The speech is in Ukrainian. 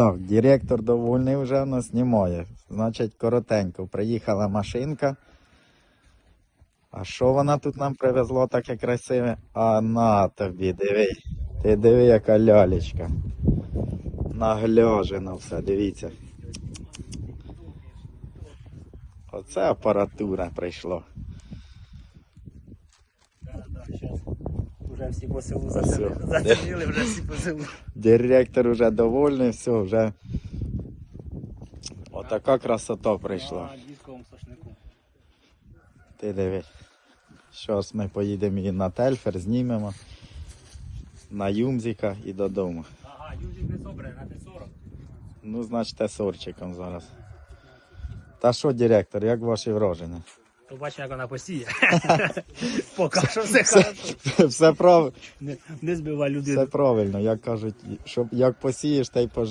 Так, директор довольний вже нас знімає. Значить, коротенько. Приїхала машинка. А що вона тут нам привезло таке красиве? А на тобі, диви. Ти диви, яка лялечка. Нагляжено все, дивіться. Оце апаратура прийшло. Всі по селу зацінили, зацінили вже всі по селу. Директор уже довольний, все, вже. Отака красота прийшла. На дисковому сошнику. Ти диви. Щось ми поїдемо і на Тельфер, знімемо. На Юмзіка і додому. Ага, юзик не собрає, на Т-40. Ну, значить, тесорчиком зараз. Та що, директор, як ваші враження? То бачиш, як вона посіє. Поки що все хорошо. Все, прав... Не, не збивай людину. все правильно, як кажуть, щоб як посієш, та й пожнеш.